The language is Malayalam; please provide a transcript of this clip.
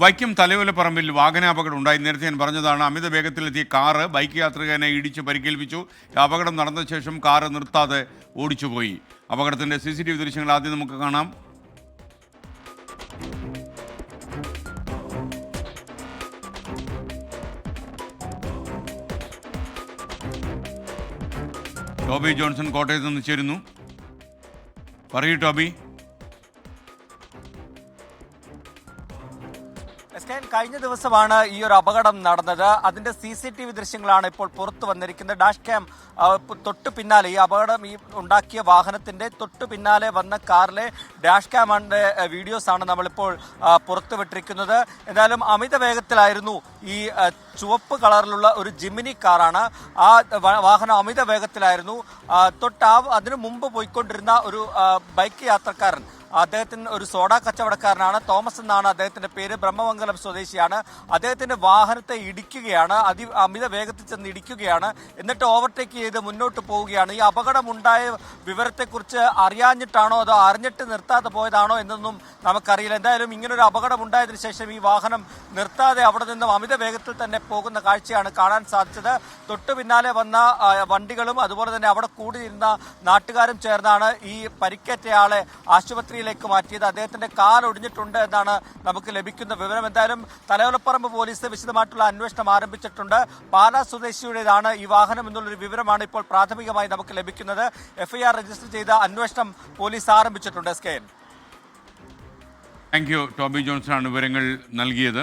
വൈക്കം തലയോലപ്പറമ്പിൽ വാഹനാപകടം ഉണ്ടായി. നേരത്തെ ഞാൻ പറഞ്ഞതാണ് അമിത വേഗത്തിലെത്തിയ കാറ് ബൈക്ക് യാത്രികനെ ഇടിച്ച് പരിക്കേൽപ്പിച്ചു. അപകടം നടന്ന ശേഷം കാറ് നിർത്താതെ ഓടിച്ചുപോയി. അപകടത്തിന്റെ സി സി ടി വി ദൃശ്യങ്ങൾ ആദ്യം നമുക്ക് കാണാം. ടോബി ജോൺസൺ കോട്ടയത്ത് നിന്ന് ചേരുന്നു. പറയൂ ടോബി. കഴിഞ്ഞ ദിവസമാണ് ഈ ഒരു അപകടം നടന്നത്. അതിന്റെ സി സി ടി വി ദൃശ്യങ്ങളാണ് ഇപ്പോൾ പുറത്തു വന്നിരിക്കുന്നത്. ഡാഷ് ക്യാം തൊട്ട് പിന്നാലെ ഈ അപകടം ഈ ഉണ്ടാക്കിയ വാഹനത്തിന്റെ തൊട്ടു പിന്നാലെ വന്ന കാറിലെ ഡാഷ് ക്യാമിന്റെ വീഡിയോസ് ആണ് നമ്മളിപ്പോൾ പുറത്തുവിട്ടിരിക്കുന്നത് എന്തായാലും അമിത വേഗത്തിലായിരുന്നു ഈ ചുവപ്പ് കളറിലുള്ള ഒരു ജിമിനി കാറാണ്. ആ വാഹനം അമിത വേഗത്തിലായിരുന്നു. തൊട്ട് ആ അതിനു മുമ്പ് പോയിക്കൊണ്ടിരുന്ന ഒരു ബൈക്ക് യാത്രക്കാരൻ അദ്ദേഹത്തിന് ഒരു സോഡ കച്ചവടക്കാരനാണ്. തോമസ് എന്നാണ് അദ്ദേഹത്തിന്റെ പേര്. ബ്രഹ്മമംഗലം സ്വദേശിയാണ്. അദ്ദേഹത്തിന്റെ വാഹനത്തെ ഇടിക്കുകയാണ്. അതി അമിത വേഗത്തിൽ ചെന്ന് ഇടിക്കുകയാണ്. എന്നിട്ട് ഓവർടേക്ക് ചെയ്ത് മുന്നോട്ട് പോവുകയാണ്. ഈ അപകടമുണ്ടായ വിവരത്തെക്കുറിച്ച് അറിയാഞ്ഞിട്ടാണോ അതോ അറിഞ്ഞിട്ട് നിർത്താതെ പോയതാണോ എന്നൊന്നും നമുക്കറിയില്ല. എന്തായാലും ഇങ്ങനൊരു അപകടം ഉണ്ടായതിനു ശേഷം ഈ വാഹനം നിർത്താതെ അവിടെ നിന്നും അമിത വേഗത്തിൽ തന്നെ പോകുന്ന കാഴ്ചയാണ് കാണാൻ സാധിച്ചത്. തൊട്ടു പിന്നാലെ വന്ന വണ്ടികളും അതുപോലെ തന്നെ അവിടെ കൂടിയിരുന്ന നാട്ടുകാരും ചേർന്നാണ് ഈ പരിക്കേറ്റയാളെ ആശുപത്രിയിലേക്ക് മാറ്റിയത്. അദ്ദേഹത്തിന്റെ കാർ ഒടിഞ്ഞിട്ടുണ്ട് എന്നാണ് നമുക്ക് ലഭിക്കുന്ന വിവരം. എന്തായാലും തലയോലപ്പറമ്പ് പോലീസ് വിശദമായിട്ടുള്ള അന്വേഷണം ആരംഭിച്ചിട്ടുണ്ട്. പാലാ സ്വദേശിയുടേതാണ് ഈ വാഹനം എന്നുള്ളൊരു വിവരമാണ് ഇപ്പോൾ പ്രാഥമികമായി നമുക്ക് ലഭിക്കുന്നത്. എഫ്ഐആർ രജിസ്റ്റർ ചെയ്ത അന്വേഷണം പോലീസ് ആരംഭിച്ചിട്ടുണ്ട്. S K thank you Toby Johnson ആണ് വിവരങ്ങൾ നൽകിയത്.